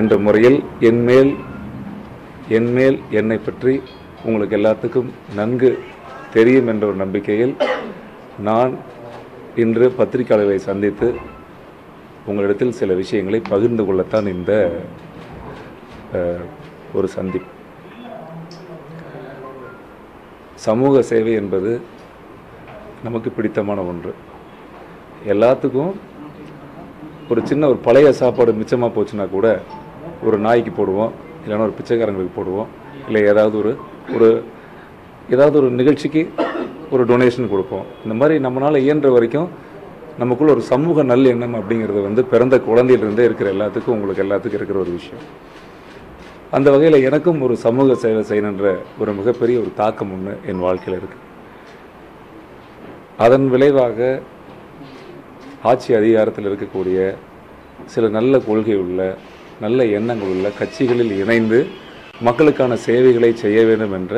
என்ற முறையில் என்மேல் என்மேல் என்னை பற்றி உங்களுக்கு எல்லாத்துக்கும் நன்கு தெரியும் என்ற ஒரு நம்பிக்கையில் நான் இன்று பத்திரிகையாளர்களை சந்தித்து உங்களிடத்தில் சில விஷயங்களை பகிர்ந்து கொள்ளத்தான் இந்த ஒரு சந்திப்பு. சமூக சேவை என்பது நமக்கு பிடித்தமான ஒன்று. எல்லாத்துக்கும் ஒரு சின்ன ஒரு பழைய சாப்பாடு மிச்சமாக போச்சுன்னா கூட ஒரு நாய்க்கு போடுவோம் இல்லைன்னா ஒரு பிச்சைக்காரங்களுக்கு போடுவோம் இல்லை ஏதாவது ஒரு ஒரு ஏதாவது ஒரு நிகழ்ச்சிக்கு ஒரு டொனேஷன் கொடுப்போம். இந்த மாதிரி நம்மளால் இயன்ற வரைக்கும் நமக்குள்ள ஒரு சமூக நல்லெண்ணம் அப்படிங்கிறது வந்து பிறந்த குழந்தையிலிருந்தே இருக்கிற எல்லாத்துக்கும் உங்களுக்கு எல்லாத்துக்கும் இருக்கிற ஒரு விஷயம். அந்த வகையில் எனக்கும் ஒரு சமூக சேவை செய்யணுன்ற ஒரு மிகப்பெரிய ஒரு தாக்கம் ஒன்று என் வாழ்க்கையில் இருக்கு. அதன் விளைவாக ஆட்சி அதிகாரத்தில் இருக்கக்கூடிய சில நல்ல கொள்கை உள்ள நல்ல எண்ணங்கள் உள்ள கட்சிகளில் இணைந்து மக்களுக்கான சேவைகளை செய்ய வேண்டும் என்ற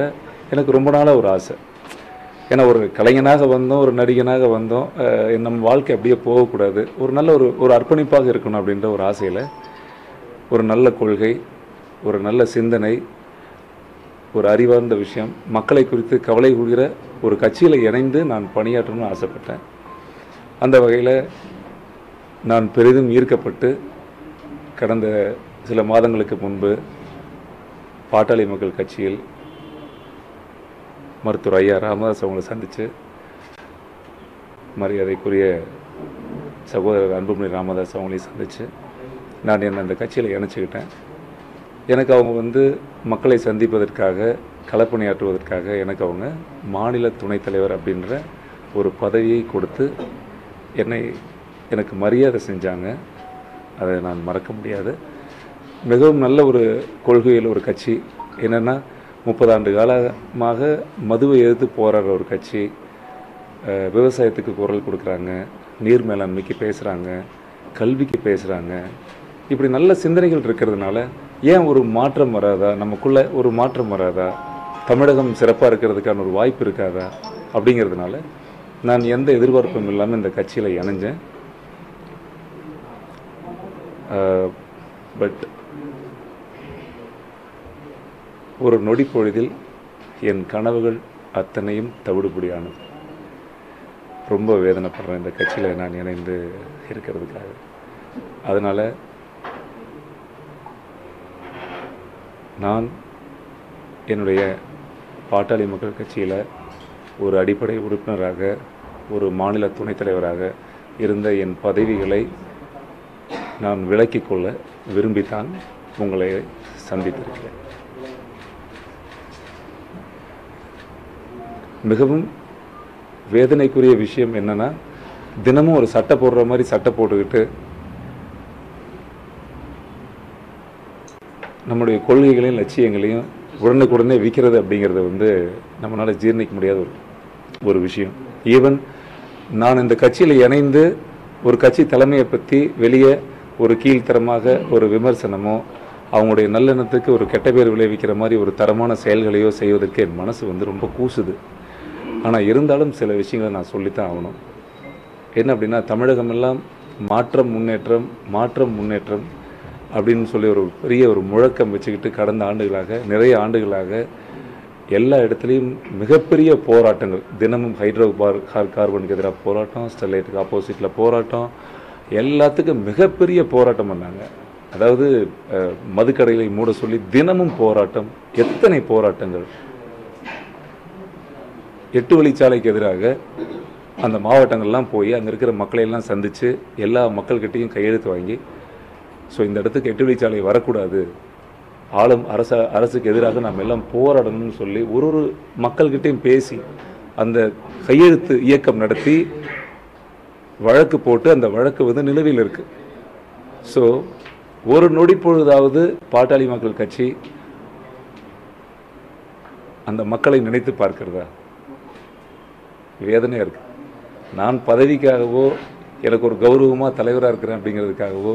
எனக்கு ரொம்ப நாளாக ஒரு ஆசை. ஏன்னா ஒரு கலைஞனாக வந்தோம் ஒரு நடிகனாக வந்தோம் நம் வாழ்க்கை அப்படியே போகக்கூடாது. ஒரு நல்ல ஒரு ஒரு அர்ப்பணிப்பாக இருக்கணும் அப்படின்ற ஒரு ஆசையில் ஒரு நல்ல கொள்கை ஒரு நல்ல சிந்தனை ஒரு அறிவார்ந்த விஷயம் மக்களை குறித்து கவலை கொள்கிற ஒரு கட்சியில் இணைந்து நான் பணியாற்றணும்னு ஆசைப்பட்டேன். அந்த வகையில் நான் பெரிதும் ஈர்க்கப்பட்டு கடந்த சில மாதங்களுக்கு முன்பு பாட்டாளி மக்கள் கட்சியில் மருத்துவர் ஐயா ராமதாஸ் அவங்களை சந்தித்து மரியாதைக்குரிய சகோதரர் அன்புமணி ராமதாஸ் அவங்களையும் சந்தித்து நான் என்னை அந்த கட்சியில் இணைச்சிக்கிட்டேன். எனக்கு அவங்க வந்து மக்களை சந்திப்பதற்காக களப்பணியாற்றுவதற்காக எனக்கு அவங்க மாநில துணைத் தலைவர் அப்படின்ற ஒரு பதவியை கொடுத்து என்னை எனக்கு மரியாதை செஞ்சாங்க. அதை நான் மறக்க முடியாது. மிகவும் நல்ல ஒரு கொள்கையில் ஒரு கட்சி. என்னென்னா முப்பது ஆண்டு காலமாக மதுவை எதிர்த்து போராடுற ஒரு கட்சி. விவசாயத்துக்கு குரல் கொடுக்குறாங்க. நீர் மேலாண்மைக்கு பேசுகிறாங்க கல்விக்கு பேசுகிறாங்க இப்படி நல்ல சிந்தனைகள் இருக்கிறதுனால ஏன் ஒரு மாற்றம் வராதா? நமக்குள்ள ஒரு மாற்றம் வராதா? தமிழகம் சிறப்பாக இருக்கிறதுக்கான ஒரு வாய்ப்பு இருக்காதா? அப்படிங்கிறதுனால நான் எந்த எதிர்பார்ப்பும் இல்லாமல் இந்த கட்சியில் இணைஞ்சேன். Uh, பட் ஒரு நொடி பொழுதில் என் கனவுகள் அத்தனையும் தவிடுபடியானது. ரொம்ப வேதனைப்படுறேன். இந்த கட்சியில் நான் இணைந்து இருக்கிறதுக்காக. அதனால் நான் என்னுடைய பாட்டாளி மக்கள் கட்சியில் ஒரு அடிப்படை உறுப்பினராக ஒரு மாநில துணைத் தலைவராக இருந்த என் பதவிகளை நான் விளக்கிக் கொள்ள விரும்பித்தான் உங்களை சந்தித்திருக்கிறேன். மிகவும் வேதனைக்குரிய விஷயம் என்னன்னா தினமும் ஒரு சட்டை போடுற மாதிரி சட்டை போட்டுக்கிட்டு நம்முடைய கொள்கைகளையும் லட்சியங்களையும் உடனுக்குடனே விற்கிறது அப்படிங்கிறது வந்து நம்மளால் ஜீர்ணிக்க முடியாத ஒரு ஒரு விஷயம். ஈவன் நான் இந்த கட்சியில் இணைந்து ஒரு கட்சி தலைமையை பற்றி வெளியே ஒரு கீழ்த்தரமாக ஒரு விமர்சனமோ அவங்களுடைய நல்லெண்ணத்துக்கு ஒரு கெட்ட பேர் விளைவிக்கிற மாதிரி ஒரு தரமான செயல்களையோ செய்வதற்கு என் மனசு வந்து ரொம்ப கூசுது. ஆனால் இருந்தாலும் சில விஷயங்களை நான் சொல்லித்தான் ஆகணும். என்ன அப்படின்னா தமிழகம் எல்லாம் மாற்றம் முன்னேற்றம் மாற்றம் முன்னேற்றம் அப்படின்னு சொல்லி ஒரு பெரிய ஒரு முழக்கம் வச்சுக்கிட்டு கடந்த ஆண்டுகளாக நிறைய ஆண்டுகளாக எல்லா இடத்துலையும் மிகப்பெரிய போராட்டங்கள். தினமும் ஹைட்ரோ பார் கார்பனுக்கு எதிராக போராட்டம் ஸ்டெர்லைட்டுக்கு ஆப்போசிட்டில் போராட்டம் எல்லாத்துக்கும் மிகப்பெரிய போராட்டம் பண்ணாங்க. அதாவது மதுக்கடைகளை மூட சொல்லி தினமும் போராட்டம் எத்தனை போராட்டங்கள். எட்டு வழிச்சாலைக்கு எதிராக அந்த மாவட்டங்கள்லாம் போய் அங்கே இருக்கிற மக்களை எல்லாம் சந்தித்து எல்லா மக்கள்கிட்டையும் கையெழுத்து வாங்கி ஸோ இந்த இடத்துக்கு எட்டு வழிச்சாலை வரக்கூடாது. ஆளும் அரச அரசுக்கு எதிராக நாம் எல்லாம் போராடணும்னு சொல்லி ஒரு ஒரு மக்கள்கிட்டையும் பேசி அந்த கையெழுத்து இயக்கம் நடத்தி வழக்கு போட்டு அந்த வழக்கு வந்து நிலுவையில் இருக்கு. ஸோ ஒரு நொடி பொழுதாவது பாட்டாளி மக்கள் கட்சி அந்த மக்களை நினைத்து பார்க்கிறதா? வேதனையாக இருக்கு. நான் பதவிக்காகவோ எனக்கு ஒரு கௌரவமாக தலைவராக இருக்கிறேன் அப்படிங்கிறதுக்காகவோ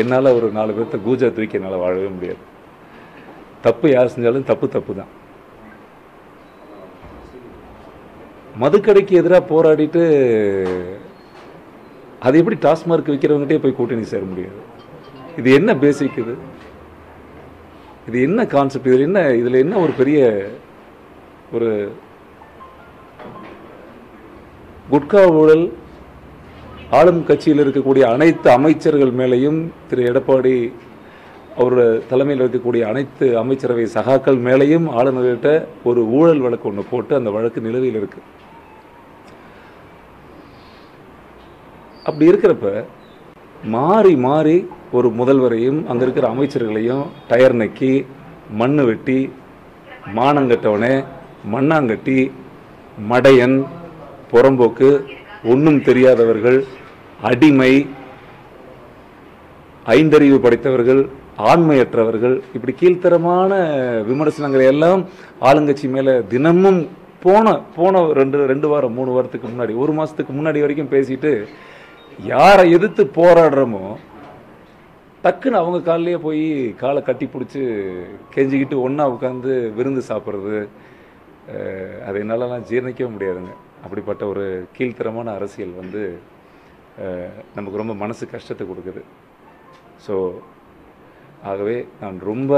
என்னால் ஒரு நாலு பேர்த்த கூஜா தூக்கி என்னால் வாழவே முடியாது. தப்பு யார் செஞ்சாலும் தப்பு தப்பு தான். மதுக்கடைக்கு எதிராக போராடிட்டு அது எப்படி டாஸ்மார்க் விற்கிறவங்ககிட்டே போய் கூட்டணி சேர முடியாது இது என்ன பேசிக் இது? இது என்ன கான்செப்ட் இதில் என்ன இதில் என்ன ஒரு பெரிய ஒரு குட்கா ஊழல் ஆளும் கட்சியில் இருக்கக்கூடிய அனைத்து அமைச்சர்கள் மேலேயும் திரு எடப்பாடி அவரோட தலைமையில் இருக்கக்கூடிய அனைத்து அமைச்சரவை சகாக்கள் மேலேயும் ஆளுநர்கிட்ட ஒரு ஊழல் வழக்கு ஒன்று போட்டு அந்த வழக்கு நிலுவையில் இருக்கு. அப்படி இருக்கிறப்ப மாறி மாறி ஒரு முதல்வரையும் அங்கே இருக்கிற அமைச்சர்களையும் டயர் நக்கி மண்ணு வெட்டி மானங்கட்டவனே மண்ணாங்கட்டி மடையன் புறம்போக்கு ஒன்றும் தெரியாதவர்கள் அடிமை ஐந்தறிவு படைத்தவர்கள் ஆண்மையற்றவர்கள் இப்படி கீழ்த்தரமான விமர்சனங்களை எல்லாம் ஆளுங்கட்சி மேலே தினமும் போன போன ரெண்டு ரெண்டு வாரம் மூணு வாரத்துக்கு முன்னாடி ஒரு மாசத்துக்கு முன்னாடி வரைக்கும் பேசிட்டு யாரை எதிர்த்து போராடுறோமோ டக்குன்னு அவங்க காலிலேயே போய் காலை கட்டி பிடிச்சி கெஞ்சிக்கிட்டு ஒன்றா உட்காந்து விருந்து சாப்பிட்றது அதை என்னாலலாம் ஜீர்ணிக்கவே முடியாதுங்க. அப்படிப்பட்ட ஒரு கீழ்த்தரமான அரசியல் வந்து நமக்கு ரொம்ப மனசு கஷ்டத்தை கொடுக்குது. ஸோ ஆகவே நான் ரொம்ப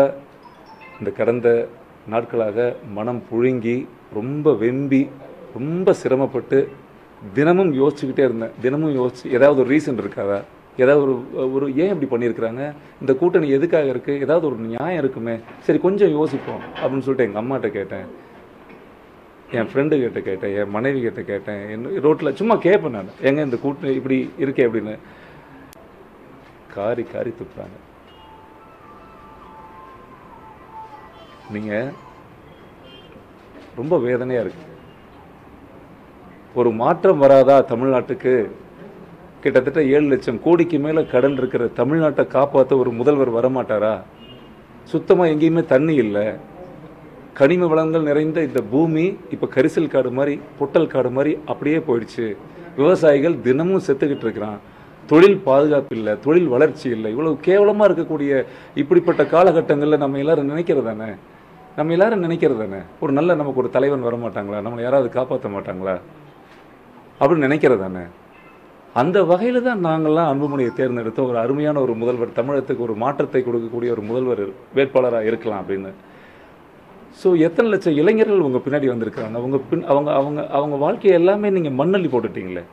இந்த கடந்த நாட்களாக மனம் புழுங்கி ரொம்ப வெம்பி ரொம்ப சிரமப்பட்டு தினமும் யோசிச்சுக்கிட்டே இருந்தேன். தினமும் யோசிச்சு ஏதாவது ஒரு ரீசன் இருக்காதா? ஏதாவது ஒரு ஒரு ஏன் இப்படி பண்ணியிருக்கிறாங்க? இந்த கூட்டணி எதுக்காக இருக்குது ஏதாவது ஒரு நியாயம் இருக்குமே? சரி கொஞ்சம் யோசிப்போம் அப்படின்னு சொல்லிட்டு எங்கள் அம்மாட்ட கேட்டேன். என் ஃப்ரெண்டு கிட்ட கேட்டேன் என் மனைவி கிட்ட கேட்டேன். என்ன ரோட்டில் சும்மா கேட்பேன் நான். எங்க இந்த கூட்டணி இப்படி இருக்கே அப்படின்னு. காரி காரி துப்புறாங்க. நீங்கள் ரொம்ப வேதனையாக இருக்குது ஒரு மாற்றம் வராதா தமிழ்நாட்டுக்கு? கிட்டத்தட்ட ஏழு லட்சம் கோடிக்கு மேலே கடன் இருக்கிற தமிழ்நாட்டை காப்பாற்ற ஒரு முதல்வர் வரமாட்டாரா? சுத்தமாக எங்கேயுமே தண்ணி இல்லை. கனிம வளங்கள் நிறைந்த இந்த பூமி இப்போ கரிசல் காடு மாதிரி பொட்டல் காடு மாதிரி அப்படியே போயிடுச்சு. விவசாயிகள் தினமும் செத்துக்கிட்டு இருக்கிறான். தொழில் பாதுகாப்பு இல்லை தொழில் வளர்ச்சி இல்லை. இவ்வளவு கேவலமாக இருக்கக்கூடிய இப்படிப்பட்ட காலகட்டங்களில் நம்ம எல்லாரும் நினைக்கிறது தானே? நம்ம எல்லாரும் நினைக்கிறது தானே? ஒரு நல்ல நமக்கு ஒரு தலைவன் வர மாட்டாங்களா நம்மளை யாராவது காப்பாற்ற மாட்டாங்களா? அப்படின்னு நினைக்கிறது தானே? அந்த வகையில் தான் நாங்கள்லாம் அன்புமணியை தேர்ந்தெடுத்த ஒரு அருமையான ஒரு முதல்வர் தமிழகத்துக்கு ஒரு மாற்றத்தை கொடுக்கக்கூடிய ஒரு முதல்வர் வேட்பாளராக இருக்கலாம் அப்படின்னு. ஸோ எத்தனை லட்சம் இளைஞர்கள் உங்கள் பின்னாடி வந்திருக்காங்க அவங்க பின் அவங்க அவங்க அவங்க வாழ்க்கையை எல்லாமே நீங்கள் மண்ணள்ளி போட்டுட்டீங்களே.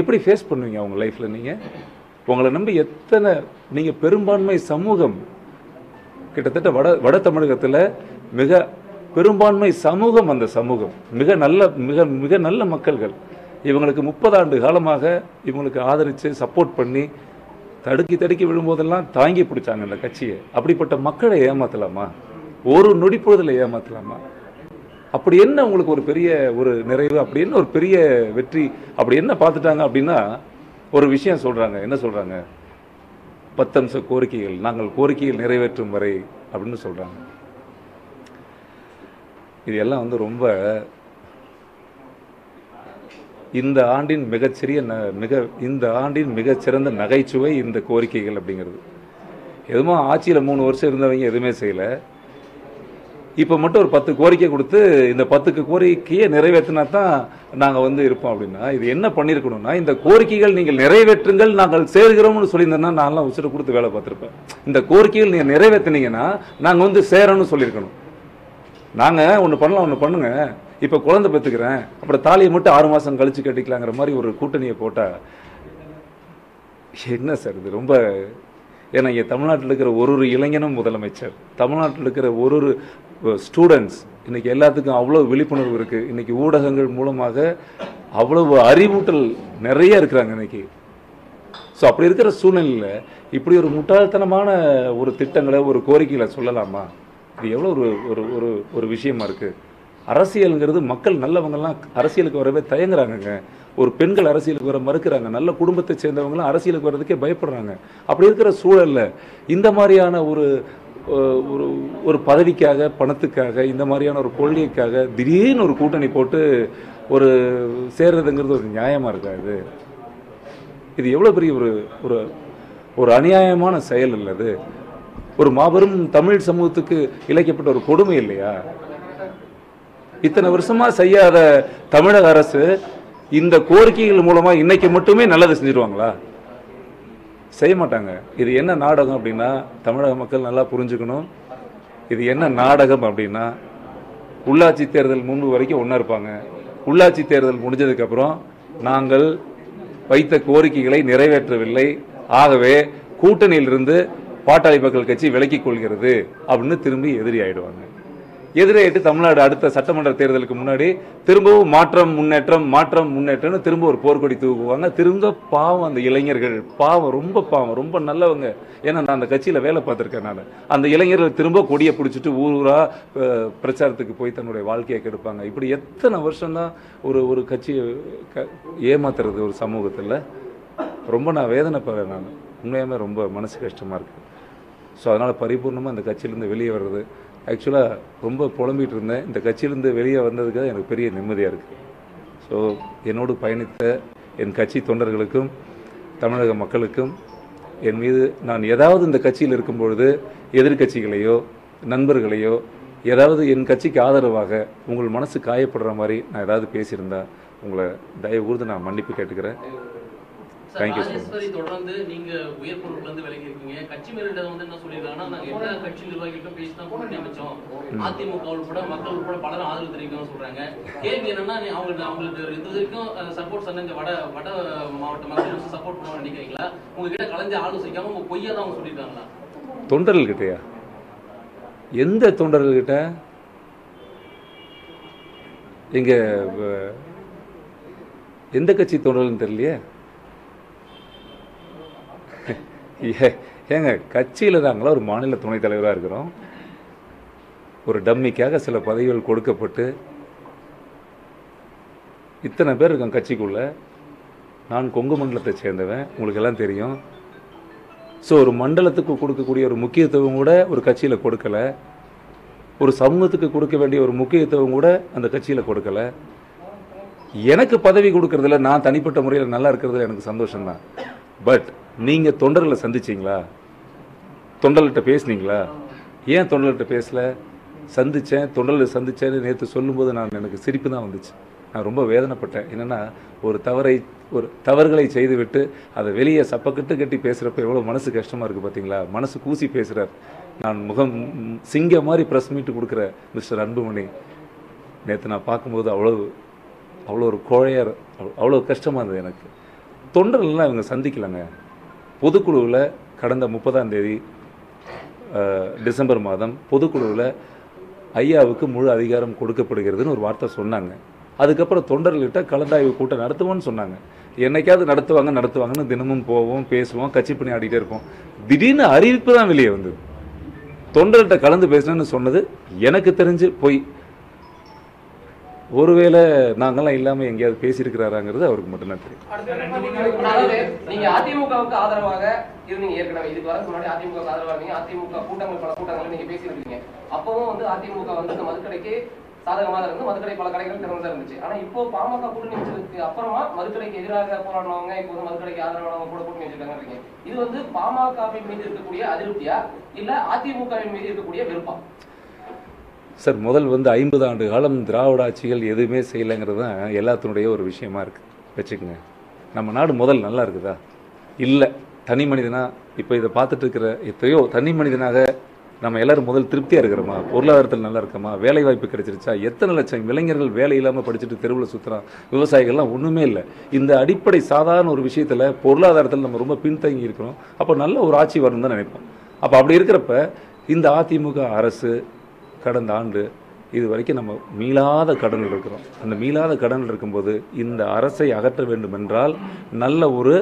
எப்படி ஃபேஸ் பண்ணுவீங்க அவங்க லைஃப்பில் நீங்கள் உங்களை நம்பி எத்தனை நீங்கள் பெரும்பான்மை சமூகம் கிட்டத்தட்ட வட வட தமிழகத்தில் மிக பெரும்பான்மை சமூகம் அந்த சமூகம். மிக நல்ல மிக மிக நல்ல மக்கள்கள். இவங்களுக்கு முப்பது ஆண்டு காலமாக இவங்களுக்கு ஆதரித்து சப்போர்ட் பண்ணி தடுக்கி தடுக்கி விழும்போதெல்லாம் தாங்கி பிடிச்சாங்க இந்த கட்சியை. அப்படிப்பட்ட மக்களை ஏமாத்தலாமா? ஒரு நொடிப்பொழுதில் ஏமாற்றலாமா ஏமாத்தலாமா? அப்படி என்ன உங்களுக்கு ஒரு பெரிய ஒரு நிறைவு? அப்படி என்ன ஒரு பெரிய வெற்றி? அப்படி என்ன பார்த்துட்டாங்க அப்படின்னா ஒரு விஷயம் சொல்கிறாங்க என்ன சொல்கிறாங்க பத்தம்ச கோரிக்கைகள் நாங்கள் கோரிக்கைகள் நிறைவேற்றும் வரை அப்படின்னு சொல்கிறாங்க இது எல்லாம் வந்து ரொம்ப இந்த ஆண்டின் மிகச்சிறிய ந- மிக இந்த ஆண்டின் மிகச்சிறந்த நகைச்சுவை இந்த கோரிக்கைகள் அப்படிங்கிறது. எதுவுமே ஆட்சியில் மூணு வருஷம் இருந்தவங்க எதுவுமே செய்யலை. இப்போ மட்டும் ஒரு பத்து கோரிக்கை கொடுத்து இந்த பத்துக்கு கோரிக்கையை நிறைவேற்றினா தான் நாங்கள் வந்து இருப்போம் அப்படின்னா இது என்ன பண்ணியிருக்கணும்னா இந்த கோரிக்கைகள் நீங்கள் நிறைவேற்றுங்கள் நாங்கள் சேர்கிறோம்னு சொல்லியிருந்தேன்னா நான்லாம் உசுர கொடுத்து வேலை பார்த்துருப்பேன். இந்த கோரிக்கைகள் நீங்கள் நிறைவேற்றினீங்கன்னா நாங்கள் வந்து சேரணும்னு சொல்லியிருக்கணும். நாங்கள் ஒன்று பண்ணலாம் ஒன்று பண்ணுங்கள் இப்போ குழந்தை பெற்றுக்கிறேன் அப்புறம் தாலியை மட்டும் ஆறு மாதம் கழிச்சு கட்டிக்கலாங்கிற மாதிரி ஒரு கூட்டணியை போட்டால் என்ன சார் இது? ரொம்ப ஏன்னா இங்கே தமிழ்நாட்டில் இருக்கிற ஒரு ஒரு இளைஞனும் முதலமைச்சர். தமிழ்நாட்டில் இருக்கிற ஒரு ஒரு ஸ்டூடெண்ட்ஸ் இன்னைக்கு எல்லாத்துக்கும் அவ்வளோ விழிப்புணர்வு இருக்குது இன்னைக்கு ஊடகங்கள் மூலமாக அவ்வளவு அறிவூட்டல் நிறைய இருக்கிறாங்க இன்னைக்கு. ஸோ அப்படி இருக்கிற சூழ்நிலையில் இப்படி ஒரு முட்டாள்தனமான ஒரு திட்டங்களை ஒரு கோரிக்கைகளை சொல்லலாமா? இது எவ்வளோ ஒரு ஒரு ஒரு ஒரு விஷயமா இருக்குது அரசியலுங்கிறது மக்கள் நல்லவங்கெல்லாம் அரசியலுக்கு வரவே தயங்குறாங்கங்க. ஒரு பெண்கள் அரசியலுக்கு வர மறுக்கிறாங்க. நல்ல குடும்பத்தை சேர்ந்தவங்களாம் அரசியலுக்கு வர்றதுக்கே பயப்படுறாங்க. அப்படி இருக்கிற சூழல்ல இந்த மாதிரியான ஒரு ஒரு ஒரு பதவிக்காக பணத்துக்காக இந்த மாதிரியான ஒரு கொள்கைக்காக திடீர்னு ஒரு கூட்டணி போட்டு ஒரு சேர்றதுங்கிறது ஒரு நியாயமாக இருக்கா இது? இது எவ்வளோ பெரிய ஒரு ஒரு ஒரு அநியாயமான செயல் இல்லது ஒரு மாபெரும் தமிழ் சமூகத்துக்கு இழைக்கப்பட்ட ஒரு கொடுமை இல்லையா? இத்தனை வருஷமா செய்யாத தமிழக அரசு இந்த கோரிக்கைகள் மூலமா இன்னைக்கு மட்டுமே நல்லது செஞ்சிருவாங்களா? செய்ய மாட்டாங்க. இது என்ன நாடகம் அப்படின்னா தமிழக மக்கள் நல்லா புரிஞ்சுக்கணும். இது என்ன நாடகம் அப்படின்னா உள்ளாட்சி தேர்தல் முன்பு வரைக்கும் ஒன்றா இருப்பாங்க. உள்ளாட்சி தேர்தல் முடிஞ்சதுக்கப்புறம் நாங்கள் வைத்த கோரிக்கைகளை நிறைவேற்றவில்லை. ஆகவே கூட்டணியிலிருந்து பாட்டாளி மக்கள் கட்சி விலக்கிக் கொள்கிறது அப்படின்னு திரும்பி எதிரி ஆயிடுவாங்க. எதிரேட்டு தமிழ்நாடு அடுத்த சட்டமன்ற தேர்தலுக்கு முன்னாடி திரும்பவும் மாற்றம் முன்னேற்றம் மாற்றம் முன்னேற்றம்னு திரும்ப ஒரு போர்க்கொடி தூக்குவாங்க. திரும்ப பாவம் அந்த இளைஞர்கள். பாவம் ரொம்ப பாவம் ரொம்ப நல்லவங்க. ஏன்னா நான் அந்த கட்சியில் வேலை பார்த்துருக்கேன் நான். அந்த இளைஞர்கள் திரும்ப கொடியை பிடிச்சிட்டு ஊர் ஊராக பிரச்சாரத்துக்கு போய் தன்னுடைய வாழ்க்கையை கெடுப்பாங்க. இப்படி எத்தனை வருஷம்தான் ஒரு ஒரு கட்சியை க- ஏமாத்துறது ஒரு சமூகத்தில். ரொம்ப நான் வேதனைப்படுறேன் நான். உண்மையாமே ரொம்ப மனசு கஷ்டமாக இருக்குது ஸோ அதனால் பரிபூர்ணமாக அந்த கட்சியிலேருந்து வெளியே வர்றது ஆக்சுவலாக ரொம்ப புலம்பிகிட்டு இருந்தேன். இந்த கட்சியிலேருந்து வெளியே வந்ததுக்கு எனக்கு பெரிய நிம்மதியாக இருக்குது ஸோ என்னோடு பயணித்த என் கட்சி தொண்டர்களுக்கும் தமிழக மக்களுக்கும் என் மீது நான் ஏதாவது இந்த கட்சியில் இருக்கும் பொழுது எதிர்க்கட்சிகளையோ நண்பர்களையோ ஏதாவது என் கட்சிக்கு ஆதரவாக உங்கள் மனசு காயப்படுற மாதிரி நான் ஏதாவது பேசியிருந்தா உங்களை தயவு கூர்ந்து நான் மன்னிப்பு கேட்டுக்கிறேன். Much. ராஜேஸ்வரி தொடர்ந்து நீங்க உயர் பொறுப்புல இருந்து விலகி இருக்கீங்க கட்சி மேலிடம் வந்து என்ன சொல்லிருக்காங்கன்னா நாங்க எல்லா கட்சி நிர்வாகிகளுக்கும் பேசி தான் கூட்டணி அமைச்சோம் அதிமுக உட்பட மக்கள் உட்பட பலரும் ஆதரவு தெரிவிக்கணும்னு சொல்றாங்க. கேள்வி என்னன்னா அவங்களுக்கு அவங்களுக்கு இது வரைக்கும் சப்போர்ட் சொன்ன இந்த வட வட மாவட்ட மக்கள் சப்போர்ட் பண்ண நினைக்கிறீங்களா? உங்ககிட்ட கலந்து ஆலோசிக்காம உங்க பொய்யா தான் அவங்க சொல்லிருக்காங்களா தொண்டர்கள்கிட்டயா? எந்த தொண்டர்கள்கிட்ட? எங்க வ- எந்த கட்சி தொண்டர்கள்னு தெரியலையே? ஏங்க கட்சியில் தாங்களா ஒரு மாநில துணைத் தலைவராக இருக்கிறோம். ஒரு டம்மிக்காக சில பதவிகள் கொடுக்கப்பட்டு இத்தனை பேர் இருக்கோம் கட்சிக்குள்ள. நான் கொங்கு மண்டலத்தை சேர்ந்தவன் உங்களுக்கு எல்லாம் தெரியும். ஸோ ஒரு மண்டலத்துக்கு கொடுக்கக்கூடிய ஒரு முக்கியத்துவம் கூட ஒரு கட்சியில் கொடுக்கல. ஒரு சமூகத்துக்கு கொடுக்க வேண்டிய ஒரு முக்கியத்துவம் கூட அந்த கட்சியில் கொடுக்கல. எனக்கு பதவி கொடுக்கறதுல நான் தனிப்பட்ட முறையில் நல்லா இருக்கிறதுல எனக்கு சந்தோஷம்தான். பட் நீங்க தொண்டர்களை சந்திச்சீங்களா? தொண்டர்கிட்ட பேசுனீங்களா? ஏன் தொண்டர்கிட்ட பேசல? சந்திச்சேன் தொண்டர்களை சந்திச்சேன்னு நேற்று சொல்லும்போது நான் எனக்கு சிரிப்பு தான் வந்துச்சு. நான் ரொம்ப வேதனைப்பட்டேன். என்னன்னா ஒரு தவறை ஒரு தவறுகளை செய்துவிட்டு அதை வெளியே சப்பக்கிட்டு கட்டி பேசுகிறப்ப எவ்வளோ மனசு கஷ்டமாக இருக்குது பார்த்தீங்களா மனசு கூசி பேசுகிறார் நான் முகம் சிங்க மாதிரி ப்ரெஸ் மீட்டு கொடுக்குற மிஸ்டர் அன்புமணி. நேற்று நான் பார்க்கும்போது அவ்வளோ அவ்வளோ ஒரு கோழையார் அவ்வளோ கஷ்டமாக இருந்தது எனக்கு. தொண்டர்கள்லாம் இவங்க சந்திக்கலைங்க. பொதுக்குழுவில் கடந்த முப்பதாம் தேதி டிசம்பர் மாதம் பொதுக்குழுவில் ஐயாவுக்கு முழு அதிகாரம் கொடுக்கப்படுகிறதுன்னு ஒரு வார்த்தை சொன்னாங்க. அதுக்கப்புறம் தொண்டர்கள்கிட்ட கலந்தாய்வு கூட்டம் நடத்துவோம்னு சொன்னாங்க. என்னைக்காவது நடத்துவாங்க நடத்துவாங்கன்னு தினமும் போவோம் பேசுவோம் கட்சி பண்ணி ஆடிட்டே இருப்போம். திடீர்னு அறிவிப்பு தான் வெளியே வந்தது. தொண்டர்கிட்ட கலந்து பேசணும்னு சொன்னது எனக்கு தெரிஞ்சு போய் ஒருவேளை நாங்கெல்லாம் இல்லாம எங்கேயாவது பேசியிருக்கிறாராங்கிறது அவருக்கு மட்டும்தான் தெரியும். நீங்க அதிமுகவுக்கு ஆதரவாக இருந்தீங்க ஏற்கனவே. இதுக்கு வரதுக்கு முன்னாடி அதிமுக ஆதரவாக ஆதரவா இருந்தீங்க. அதிமுக கூட்டங்கள் பல கூட்டங்கள் நீங்க பேசியிருக்கீங்க அப்பவும் வந்து அதிமுக வந்து இந்த மதுக்கடைக்கு சாதகமாக இருந்து மதுக்கடை பல கடைகள் திறந்தா இருந்துச்சு. ஆனா இப்போ பாமக கூட்டணி வச்சதுக்கு அப்புறமா மதுக்கடைக்கு எதிராக போராடினவங்க இப்போ வந்து மதுக்கடைக்கு ஆதரவானவங்க கூட கூட்டணி வச்சிருக்காங்க இருக்கீங்க. இது வந்து பாமகவின் மீது இருக்கக்கூடிய அதிருப்தியா? இல்ல அதிமுகவின் மீது இருக்கக்கூடிய விருப்பம் சார் முதல் வந்து ஐம்பது ஆண்டு காலம் திராவிட ஆட்சிகள் எதுவுமே செய்யலைங்கிறது தான் எல்லாத்தினுடைய ஒரு விஷயமா இருக்குது வச்சுக்கோங்க. நம்ம நாடு முதல் நல்லா இருக்குதா? இல்லை. தனி மனிதனா இப்போ இதை பார்த்துட்டு இருக்கிற எத்தையோ தனி மனிதனாக நம்ம எல்லாரும் முதல் திருப்தியாக இருக்கிறோமா? பொருளாதாரத்தில் நல்லா இருக்கோமா? வேலை வாய்ப்பு கிடைச்சிருச்சா? எத்தனை லட்சம் இளைஞர்கள் வேலை இல்லாமல் படிச்சுட்டு தெருவில் சுற்றுறான் விவசாயிகள்லாம் ஒன்றுமே இல்லை. இந்த அடிப்படை சாதாரண ஒரு விஷயத்தில் பொருளாதாரத்தில் நம்ம ரொம்ப பின்தங்கி இருக்கிறோம். அப்போ நல்ல ஒரு ஆட்சி வரணும் தான் நினைப்போம். அப்போ அப்படி இருக்கிறப்ப இந்த அதிமுக அரசு கடந்த ஆண்டு இது வரைக்கும் நம்ம மீளாத கடனில் இருக்கிறோம். அந்த மீளாத கடனில் இருக்கும்போது இந்த அரசை அகற்ற வேண்டும் என்றால் நல்ல ஒரு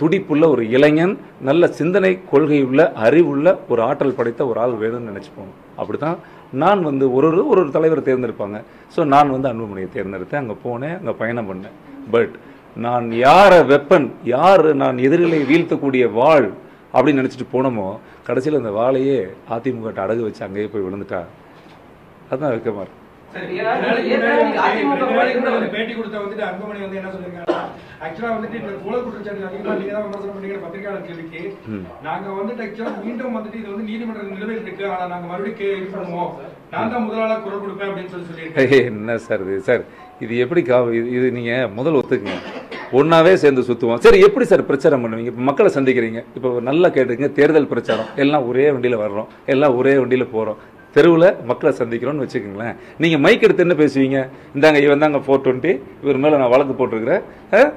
துடிப்புள்ள ஒரு இளைஞன் நல்ல சிந்தனை கொள்கையுள்ள அறிவுள்ள ஒரு ஆற்றல் படைத்த ஒரு ஆள் வேணும்னு நினைச்சுப்போம். அப்படிதான் நான் வந்து ஒரு ஒரு ஒரு ஒரு தலைவரை தேர்ந்தெடுப்பாங்க. ஸோ நான் வந்து அன்புமணியை தேர்ந்தெடுத்தேன். அங்கே போனேன் அங்கே பயணம் பண்ணேன். பட் நான் யாரை வெப்பன் யார் நான் எதிரிகளை வீழ்த்தக்கூடிய வாள் அப்படின்னு நினச்சிட்டு போனோமோ கடைசியில் அந்த வாளையே அதிமுக அடகு வச்சு அங்கேயே போய் விழுந்துட்டா. அதுதான் வெக்கமா இருக்கு சரி, ஏன்னா ஏற்கனவே நீங்க அதிமுக முன்னாடி இருந்தவர். பேட்டி கொடுத்த வந்துட்டு அன்புமணி வந்து என்ன சொல்லிருக்காங்க ஆக்சுவலா வந்துட்டு இந்த ஊழல் குற்றச்சாட்டு அதிகமா நீங்க தான் விமர்சனம் பண்ணீங்க பத்திரிகையாளர் கேள்விக்கு. ம். நாங்க வந்துட்டு ஆக்சுவலா மீண்டும் வந்துட்டு இது வந்து நீதிமன்ற நிலுவையில் இருக்கு. ஆனா நாங்க மறுபடியும் கே- இது பண்ணுவோம். நான் தான் முதலாளா குரல் கொடுப்பேன் அப்படின்னு சொல்லி சொல்லியிருக்கேன் ஏய், என்ன சார் இது? சார் இது எப்படி கா இது நீங்க முதல் ஒத்துக்குங்க. ஒன்னாவே சேர்ந்து சுத்துவோம். சரி எப்படி சார் பிரச்சாரம் பண்ணுவீங்க? இப்போ மக்களை சந்திக்கிறீங்க. இப்போ நல்லா கேட்டுங்க தேர்தல் பிரச்சாரம். எல்லாம் ஒரே வண்டியில வர்றோம். எல்லாம் ஒரே வண்டியில போறோம். தெருவில் மக்களை சந்திக்கிறோம்னு வச்சுக்கோங்களேன். நீங்கள் மைக் எடுத்து என்ன பேசுவீங்க? இந்தாங்க இவன் தாங்க ஃபோர் டுவெண்ட்டி இவர் மேலே நான் வழக்கு போட்டிருக்கிறேன்.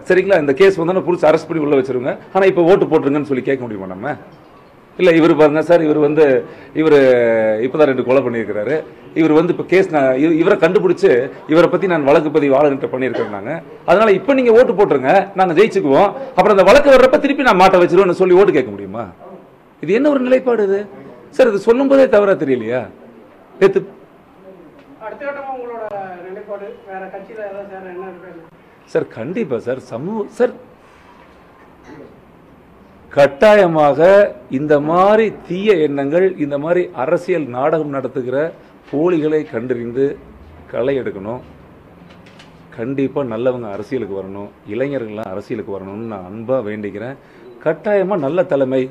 சரிங்களா? இந்த கேஸ் வந்தோன்னா புதுசு அரெஸ்ட் பண்ணி உள்ளே வச்சிருங்க. ஆனால் இப்போ ஓட்டு போட்டுருங்கன்னு சொல்லி கேட்க முடியுமா நம்ம? இல்லை இவர் பாருங்க சார் இவர் வந்து இவர் இப்பதான் ரெண்டு கொலை பண்ணியிருக்கிறாரு. இவர் வந்து இப்போ கேஸ் நான் இவ- இவரை கண்டுபிடிச்சி இவரை பற்றி நான் வழக்கு பதிவு ஆளுநர்கிட்ட பண்ணியிருக்கேன் நாங்கள் அதனால் இப்போ நீங்கள் ஓட்டு போட்டுருங்க. நாங்கள் ஜெயிச்சுக்குவோம். அப்புறம் அந்த வழக்கு வர்றப்ப திருப்பி நான் மாட்ட வச்சிருவோம்னு சொல்லி ஓட்டு கேட்க முடியுமா? இது என்ன ஒரு நிலைப்பாடு இது? சார் இது சொல்லும் போதே தெரியலையா? ஏதாவது சேர இருக்கு சார் கண்டிப்பா சார் சமூக சார் கட்டாயமாக இந்த மாதிரி தீய எண்ணங்கள் இந்த மாதிரி அரசியல் நாடகம் நடத்துகிற போலிகளை கண்டறிந்து களை எடுக்கணும். கண்டிப்பா நல்லவங்க அரசியலுக்கு வரணும் இளைஞர்கள்லாம் அரசியலுக்கு வரணும்னு நான் அன்பா வேண்டிக்கிறேன். கட்டாயமா நல்ல தலைமை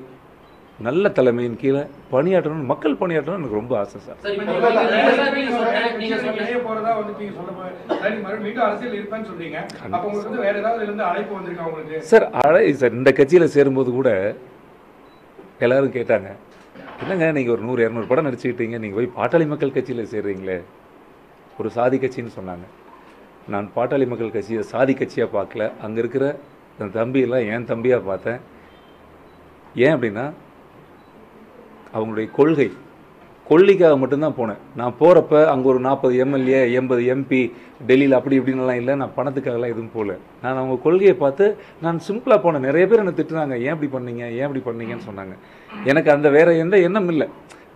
நல்ல தலைமையின் கீழே பணியாற்றணும் மக்கள் பணியாற்றணும் எனக்கு ரொம்ப ஆசை சார். சார் அழை சார் இந்த கட்சியில் சேரும்போது கூட எல்லாரும் கேட்டாங்க என்னங்க நீங்கள் ஒரு நூறு இரநூறு படம் நடிச்சுக்கிட்டீங்க நீங்கள் போய் பாட்டாளி மக்கள் கட்சியில் சேர்றீங்களே? ஒரு சாதி கட்சின்னு சொன்னாங்க. நான் பாட்டாளி மக்கள் கட்சியை சாதி கட்சியாக பார்க்கல. அங்கே இருக்கிற என் தம்பியெல்லாம் என் தம்பியாக பார்த்தேன். ஏன் அப்படின்னா அவங்களுடைய கொள்கை கொள்கைக்காக மட்டும்தான் போனேன் நான் போகிறப்ப அங்கே ஒரு நாற்பது எம்எல்ஏ எண்பது எம்பி டெல்லியில் அப்படி இப்படின்லாம் இல்லை நான் பணத்துக்காகலாம் எதுவும் போகல நான் அவங்க கொள்கையை பார்த்து நான் சிம்பிளாக போனேன் நிறைய பேர் என்னை திட்டுனாங்க ஏன் இப்படி பண்ணீங்க ஏன் இப்படி பண்ணீங்கன்னு சொன்னாங்க எனக்கு அந்த வேற எந்த எண்ணம் இல்லை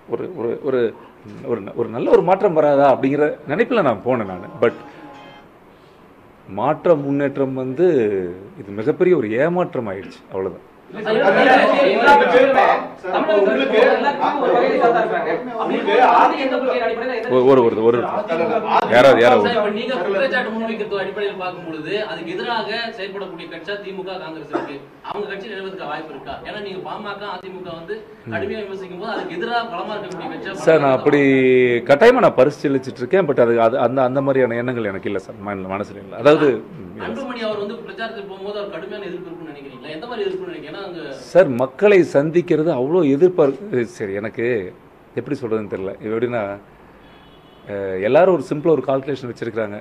ஒரு ஒரு ஒரு ஒரு ஒரு நல்ல ஒரு மாற்றம் வராதா அப்படிங்கிற நினைப்பில் நான் போனேன் நான் பட் மாற்றம் முன்னேற்றம் வந்து இது மிகப்பெரிய ஒரு ஏமாற்றம் ஆயிடுச்சு அவ்வளோதான் ஒரு ஒரு ஒரு யாராவது யாராவது. சார், இப்ப நீங்க குற்றச்சாட்டு முன்வைக்கிறது அடிப்படையில் பார்க்கும் பொழுது அதுக்கு எதிராக செயல்படக்கூடிய கட்சியா திமுக காங்கிரஸ் இருக்கு. அவங்க கட்சி நிலவதுக்கு வாய்ப்பு இருக்கா? ஏன்னா நீங்க பாமக அதிமுக வந்து கடுமையா விமர்சிக்கும் போது அதுக்கு எதிராக பலமா இருக்கக்கூடிய கட்சியா சார் நான் அப்படி கட்டாயமா நான் பரிசீலிச்சிட்டு இருக்கேன் பட் அது அந்த அந்த மாதிரியான எண்ணங்கள் எனக்கு இல்லை சார். மன- மனசுல இல்லை. அதாவது ம், இல்லை. அன்புமணி அவர் வந்து பிரச்சாரத்துக்கு போகும்போது அவர் கடுமையான எதிர்ப்பு இருக்குன்னு நினைக்கிறீங்களா? எந்த மாதிரி எதிர்ப்பு நினைக்கிறீங்க? ஏன்னா அங்க சார் மக்களை சந்திக்கிறது அவ்வளோ எதிர்பார்ப்பு சரி எனக்கு எப்படி சொல்கிறதுன்னு தெரியல. இது எப்படின்னா எல்லாரும் ஒரு சிம்பிளாக ஒரு கால்குலேஷன் வச்சுருக்கிறாங்க.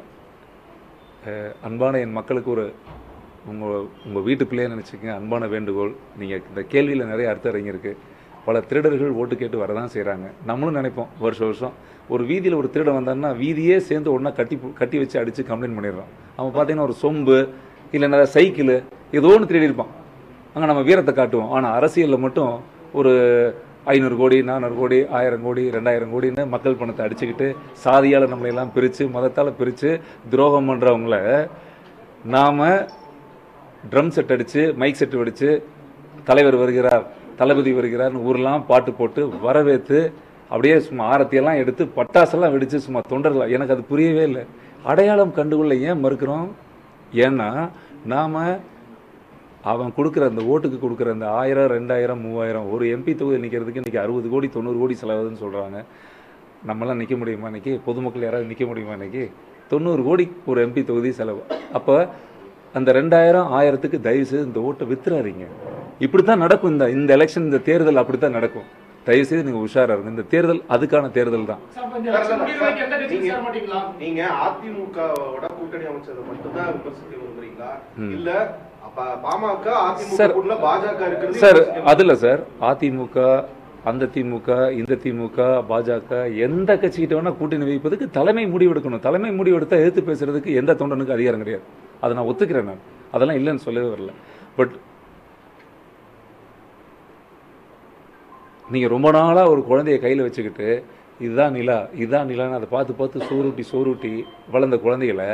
அன்பான என் மக்களுக்கு ஒரு உங்கள் உங்கள் வீட்டு பிள்ளையை நினச்சிக்கங்க அன்பான வேண்டுகோள். நீங்கள் இந்த கேள்வியில் நிறைய அர்த்தம் இறங்கியிருக்கு. பல திருடர்கள் ஓட்டு கேட்டு வரதான் செய்கிறாங்க நம்மளும் நினைப்போம் வருஷம் வருஷம். ஒரு வீதியில் ஒரு திருடன் வந்தான்னா வீதியே சேர்ந்து ஒன்றா கட்டி கட்டி வச்சு அடித்து கம்ப்ளைண்ட் பண்ணிடுறான் அவன் பார்த்தீங்கன்னா ஒரு சொம்பு இல்லை நிறைய சைக்கிள் ஏதோ ஒன்று திருடி இருப்பான் அங்கே நம்ம வீரத்தை காட்டுவோம். ஆனால் அரசியலில் மட்டும் ஒரு ஐநூறு கோடி நானூறு கோடி ஆயிரம் கோடி ரெண்டாயிரம் கோடின்னு மக்கள் பணத்தை அடிச்சுக்கிட்டு சாதியால் நம்மளை எல்லாம் பிரித்து மதத்தால் பிரித்து துரோகம் பண்ணுறவங்கள நாம் ட்ரம் செட் அடித்து மைக் செட் அடித்து தலைவர் வருகிறார் தளபதி வருகிறார்னு ஊரெலாம் பாட்டு போட்டு வரவேற்று அப்படியே சும்மா ஆரத்தியெல்லாம் எடுத்து பட்டாசெல்லாம் வெடித்து சும்மா தொண்டர்கள் எனக்கு அது புரியவே இல்லை. அடையாளம் கண்டுகொள்ள ஏன் மறுக்கிறோம்? ஏன்னா நாம் அவன் கொடுக்குற அந்த ஓட்டுக்கு கொடுக்குற அந்த ஆயிரம் ரெண்டாயிரம் மூவாயிரம் ஒரு எம்பி தொகுதி நிற்கிறதுக்கு இன்றைக்கி அறுபது கோடி தொண்ணூறு கோடி செலவுதுன்னு சொல்கிறாங்க நம்மளாம் நிற்க முடியுமா இன்னைக்கு? பொதுமக்கள் யாராவது நிற்க முடியுமா இன்னைக்கு? தொண்ணூறு கோடி ஒரு எம்பி தொகுதி செலவு. அப்போ அந்த ரெண்டாயிரம் ஆயிரத்துக்கு தயவு செய்து இந்த ஓட்டை வித்துறாதீங்க. இப்படி தான் நடக்கும் இந்த இந்த எலெக்ஷன் இந்த தேர்தல் அப்படி தான் நடக்கும். தயவு செய்து நீங்கள் உஷாரா இருங்க. இந்த தேர்தல் அதுக்கான தேர்தல் தான். நீங்க அதிமுகவோட கூட்டணி அமைச்சதை மட்டும்தான் விமர்சிக்க விரும்புறீங்களா? இல்ல சார், அதில் சார் அதிமுக அந்த திமுக இந்த திமுக பாஜக எந்த கட்சிக்கிட்ட வேணா கூட்டணி வைப்பதுக்கு தலைமை முடிவெடுக்கணும். தலைமை முடிவெடுத்தா எதிர்த்து பேசுறதுக்கு எந்த தொண்டனுக்கு அதிகாரம் கிடையாது. அதை நான் ஒத்துக்கிறேன் நான். அதெல்லாம் இல்லைன்னு சொல்லவே வரல. பட் நீங்கள் ரொம்ப நாளாக ஒரு குழந்தைய கையில் வச்சுக்கிட்டு இதுதான் நிலா இதுதான் நிலான்னு அதை பார்த்து பார்த்து சோறுட்டி சோறுட்டி வளர்ந்த குழந்தைகளை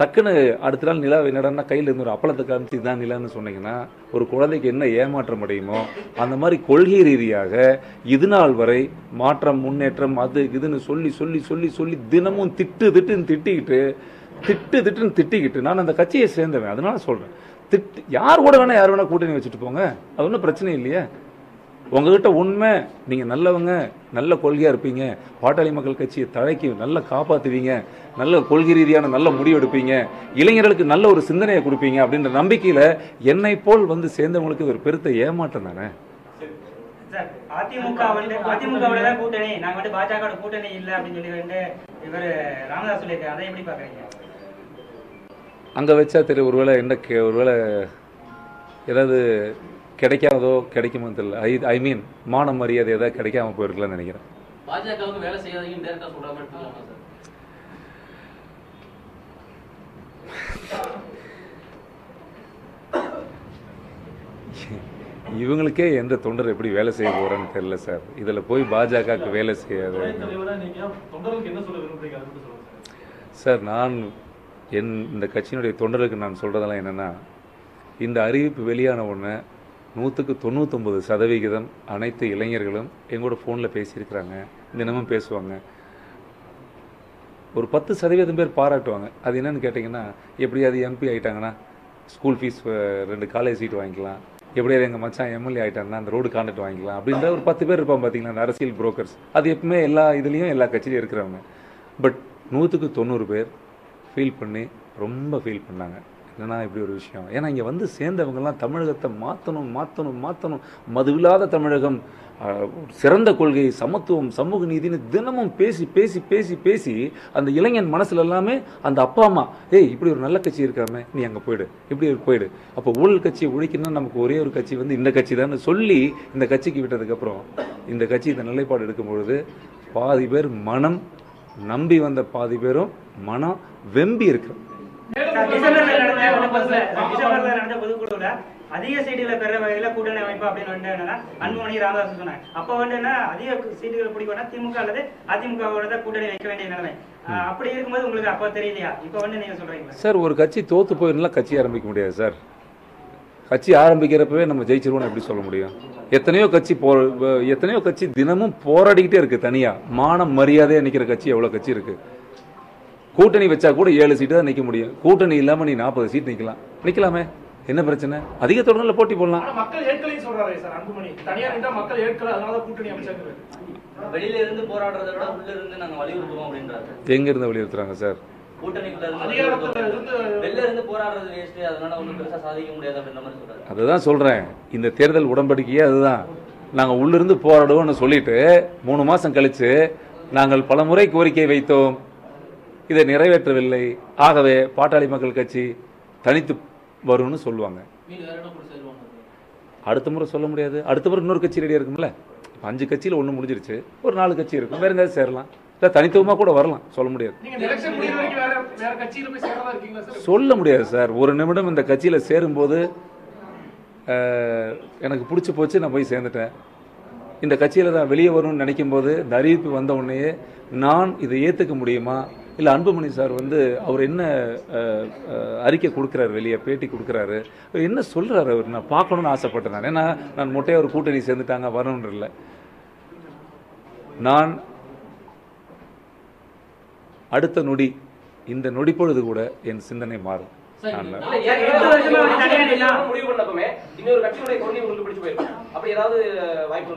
டக்குன்னு அடுத்த நாள் நிலா என்னடான்னா கையில் இருந்து ஒரு அப்பளத்தை காமிச்சு இதுதான் நிலான்னு சொன்னீங்கன்னா ஒரு குழந்தைக்கு என்ன ஏமாற்றம் அடையுமோ அந்த மாதிரி கொள்கை ரீதியாக இது நாள் வரை மாற்றம் முன்னேற்றம் அது இதுன்னு சொல்லி சொல்லி சொல்லி சொல்லி தினமும் திட்டு திட்டுன்னு திட்டிக்கிட்டு திட்டு திட்டுன்னு திட்டிக்கிட்டு நான் அந்த கட்சியை சேர்ந்தவன். அதனால சொல்கிறேன் திட்டு யார் கூட வேணா யார் வேணா கூட்டணி வச்சுட்டு போங்க. அது ஒன்றும் பிரச்சனை இல்லையே. உங்ககிட்ட உண்மை நீங்க நல்லவங்க நல்ல கொள்கையா இருப்பீங்க. பாட்டாளி மக்கள் கட்சியை தழைக்கி நல்லா காப்பாத்துவீங்க. நல்ல கொள்கை ரீதியான நல்ல முடிவு எடுப்பீங்க. இளைஞர்களுக்கு நல்ல ஒரு சிந்தனையை கொடுப்பீங்க அப்படின்ற நம்பிக்கையில என்னை போல் வந்து சேர்ந்தவங்களுக்கு ஒரு பெருத்த ஏமாற்றம் தானே? அதிமுக வந்து அதிமுகவோட தான் கூட்டணி. நாங்க வந்து பாஜக கூட்டணி இல்ல அப்படின்னு சொல்லி வந்து இவர் ராமதாஸ் சொல்லியிருக்காரு. அதை எப்படி பாக்குறீங்க அங்க வச்சா தெரியும் ஒருவேளை என்ன கே- ஒருவேளை ஏதாவது கிடைக்காதோ கிடைக்குமோ தெரியல. ஐ ஐ மீன் மான மரியாதை ஏதாவது கிடைக்காம போயிருக்கலாம்னு நினைக்கிறேன். இவங்களுக்கே எந்த தொண்டர் எப்படி வேலை செய்ய போறேன்னு தெரியல சார். இதுல போய் பாஜகவுக்கு வேலை செய்யாது. சார். நான் என் இந்த கட்சியினுடைய தொண்டருக்கு நான் சொல்றதெல்லாம் என்னன்னா இந்த அறிவிப்பு வெளியான உடனே நூற்றுக்கு தொண்ணூத்தொம்பது சதவிகிதம் அனைத்து இளைஞர்களும் எங்களோட ஃபோனில் பேசியிருக்கிறாங்க. தினமும் பேசுவாங்க. ஒரு பத்து சதவீதம் பேர் பாராட்டுவாங்க. அது என்னன்னு கேட்டிங்கன்னா எப்படியாவது எம்பி ஆயிட்டாங்கன்னா ஸ்கூல் ஃபீஸ் ரெண்டு காலேஜ் சீட் வாங்கிக்கலாம். எப்படியாவது எங்கள் மச்சான் எம்எல்ஏ ஆகிட்டாங்கன்னா அந்த ரோடு கான்ட்ராக்ட் வாங்கிக்கலாம். அப்படின்ற ஒரு பத்து பேர் இருப்பாங்க பார்த்தீங்களா அந்த அரசியல் புரோக்கர்ஸ் அது எப்பவுமே எல்லா இதுலேயும் எல்லா கட்சியிலையும் இருக்கிறவங்க. பட் நூற்றுக்கு தொண்ணூறு பேர் ஃபீல் பண்ணி ரொம்ப ஃபீல் பண்ணாங்க. என்னன்னா இப்படி ஒரு விஷயம். ஏன்னா இங்கே வந்து சேர்ந்தவங்கெல்லாம் தமிழகத்தை மாற்றணும் மாற்றணும் மாற்றணும் மதுவில்லாத தமிழகம் சிறந்த கொள்கை சமத்துவம் சமூக நீதினு தினமும் பேசி பேசி பேசி பேசி அந்த இளைஞன் மனசுல எல்லாமே அந்த அப்பா அம்மா ஏய் இப்படி ஒரு நல்ல கட்சி இருக்காமே நீ அங்கே போயிடு இப்படி போயிடு. அப்போ ஊழல் கட்சியை ஒழிக்கணும்னா நமக்கு ஒரே ஒரு கட்சி வந்து இந்த கட்சி தான் சொல்லி இந்த கட்சிக்கு விட்டதுக்கப்புறம் இந்த கட்சி இந்த நிலைப்பாடு எடுக்கும் பொழுது பாதி பேர் மனம் நம்பி வந்த பாதி பேரும் மனம் வெம்பி இருக்கு. அதிக சீட்டுகள் பெற வகையில கூட்டணி அமைப்பு அப்படின்னு வந்து அன்புமணி ராமதாஸ் சொன்னாங்க அப்ப வந்து என்ன அதிக சீட்டுகள் பிடிக்கணும் திமுக அல்லது அதிமுகவோட கூட்டணி வைக்க வேண்டிய நிலைமை அப்படி இருக்கும்போது உங்களுக்கு அப்ப தெரியலையா இப்ப வந்து நீங்க சொல்றீங்க சார் ஒரு கட்சி தோத்து போயிருந்தா கட்சி ஆரம்பிக்க முடியாது சார். கட்சி ஆரம்பிக்கிறப்பவே நம்ம ஜெயிச்சிருவோம்னு எப்படி சொல்ல முடியும்? எத்தனையோ கட்சி போ எத்தனையோ கட்சி தினமும் போராடிக்கிட்டே இருக்கு தனியா. மான மரியாதையா நிக்கிற கட்சி எவ்வளவு கட்சி இருக்கு? கூட்டணி வச்சா கூட ஏழு சீட்டு தான் நிக்க முடியும். கூட்டணி இல்லாம நீ நாற்பது சீட் நிக்கலாம். நிக்கலாமே. என்ன பிரச்சனை? அதிக தொடர்ல போட்டி போடலாம். ஆனா மக்கள் ஏற்கலையும் சொல்றாரு சார் அன்புமணி. தனியா நின்றா மக்கள் ஏற்கல அதனால கூட்டணி அமைச்சாங்க வெளியில இருந்து போராடுறதை விட உள்ள இருந்து நாங்க வலியுறுத்துவோம் அப்படின்றாரு. எங்க இருந்து வலியுறுத்துறாங்க சார்? அதுதான் சொல்றேன். இந்த தேர்தல் உடன்படிக்கையே அதுதான். நாங்க உள்ளிருந்து போராடுவோம்னு சொல்லிட்டு மூணு மாசம் கழிச்சு நாங்கள் பலமுறை கோரிக்கை வைத்தோம். இதை நிறைவேற்றவில்லை. ஆகவே பாட்டாளி மக்கள் கட்சி தனித்து வரும்னு சொல்லுவாங்க. அடுத்த முறை சொல்ல முடியாது. அடுத்த முறை இன்னொரு கட்சி ரெடியா இருக்கும்ல? அஞ்சு கட்சியில ஒண்ணு முடிஞ்சிருச்சு. ஒரு நாலு கட்சி இருக்கும். வேற எங்கேயாவது சேரலாம். இல்ல தனித்துவமா கூட வரலாம். சொல்ல முடியாது. சொல்ல முடியாது சார். ஒரு நிமிடம் இந்த கட்சியில் சேரும்போது எனக்கு பிடிச்சி போச்சு நான் போய் சேர்ந்துட்டேன். இந்த கட்சியில் நான் வெளியே வரணும்னு நினைக்கும் போது இந்த அறிவிப்பு வந்த உடனேயே நான் இதை ஏற்றுக்க முடியுமா? இல்லை அன்புமணி சார் வந்து அவர் என்ன அறிக்கை கொடுக்குறாரு வெளியே பேட்டி கொடுக்குறாரு. அவர் என்ன சொல்கிறாரு அவர்? நான் பார்க்கணும்னு ஆசைப்பட்டேன் நான். ஏன்னா நான் மொட்டையாக ஒரு கூட்டணி சேர்ந்துட்டாங்க வரணுன்ற இல்லை. நான் அடுத்த நொடி இந்த நொடி பொழுது கூட என் சிந்தனை மாறும். முடிவு பண்ணப்பமே. இன்னொரு கட்சியுடைய கொள்கை உங்களுக்கு பிடிச்சு போயிருக்கும் அப்படி ஏதாவது வாய்ப்பு